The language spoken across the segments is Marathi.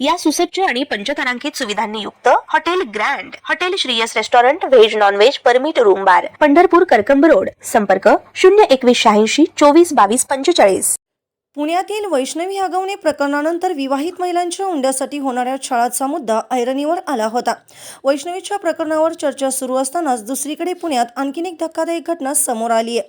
या सुसज्ज आणि पंचतारांकित सुविधांनी युक्त hotel grand hotel Shriyas restaurant veg non veg permit room bar Pandharpur Karkamb road. संपर्क शून्य एकवीस शहाऐंशी चोवीस बावीस पंचेचाळीस. पुण्यातील वैष्णवी हगवणे प्रकरणानंतर विवाहित महिलांच्या हुंड्यासाठी होणाऱ्या छळाचा मुद्दा ऐरणीवर आला होता. वैष्णवीच्या प्रकरणावर चर्चा सुरू असतानाच दुसरीकडे पुण्यात आणखीन एक धक्कादायक घटना समोर आली आहे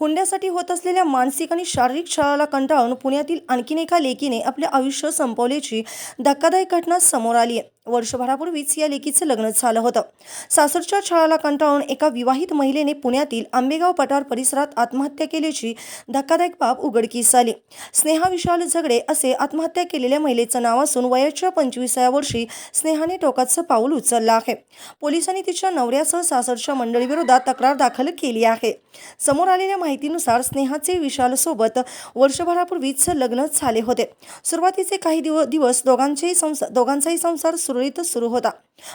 हुंड्यासाठी होत असलेल्या मानसिक आणि शारीरिक छळाला कंटाळून पुण्यातील आणखीन एका लेकीने आपले आयुष्य संपवल्याची धक्कादायक घटना समोर आली आहे. वर्षभरापूर्वीच या लेकीचं लग्न झालं होतं. सासरच्या छळाला कंटाळून एका विवाहित महिलेने पुण्यातील आंबेगाव पठार परिसरात आत्महत्या केल्याची धक्कादायक बाब उघडकीस आली. स्नेहा विशाल झगडे असे आत्महत्या केलेल्या महिलेचं नाव असून वयाच्या पंचवीसाव्या वर्षी स्नेहाने टोकाचं पाऊल उचललं आहे. पोलिसांनी तिच्या नवऱ्यासह सासरच्या मंडळीविरोधात तक्रार दाखल केली आहे. समोर आलेल्या माहितीनुसार स्नेहाचे विशालसोबत वर्षभरापूर्वीच लग्न झाले होते. सुरुवातीचे काही दिव दिवस दोघांचेही संसार दोघांचाही संसार सुरळीतच सुरू होता.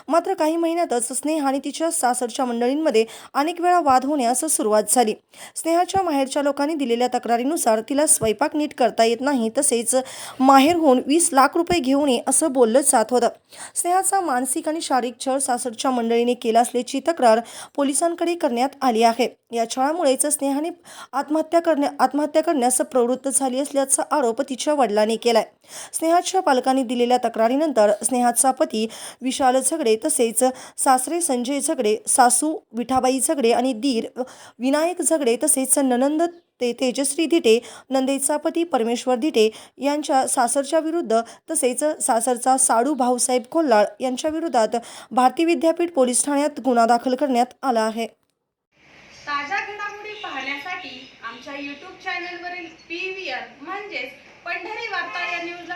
मात्र काही महिन्यातच स्नेहा आणि तिच्या सासरच्या मंडळींमध्ये अनेक वेळा वाद होण्यास सुरुवात झाली. स्नेहाच्या माहेरच्या लोकांनी दिलेल्या तक्रारीनुसार तिला स्वयंपाक नीट करता येत नाही तसेच माहेरहून वीस लाख रुपये घेऊन ये असं बोललं जात होतं. स्नेहाचा मानसिक आणि शारीरिक छळ सासरच्या मंडळीने केला असल्याची तक्रार पोलिसांकडे करण्यात आली आहे. या छळामुळेच स्नेहाने आत्महत्या करण्या आत्महत्या करण्यास प्रवृत्त झाली असल्याचा आरोप तिच्या वडिलांनी केलाय. स्नेहाच्या पालकांनी दिलेल्या तक्रारीनंतर स्नेहाचा पती विशाल झगडे तसेच सासरे संजय झगडे सासू विठाबाई झगडे आणि दीर विनायक झगडे तसेच ननंद ते तेजश्री धिटे नंदेचा पती परमेश्वर धिटे यांच्या सासरच्या विरुद्ध तसेच सासरचा साडू भाऊसाहेब कोल्हाळ यांच्या विरोधात भारती विद्यापीठ पोलीस ठाण्यात गुन्हा दाखल करण्यात आला आहे. ताज्या घडामोडी पाहण्यासाठी आमच्या यूट्यूब चॅनलवरील पी व्ही आर म्हणजेच पंढरी वार्ता या न्यूजला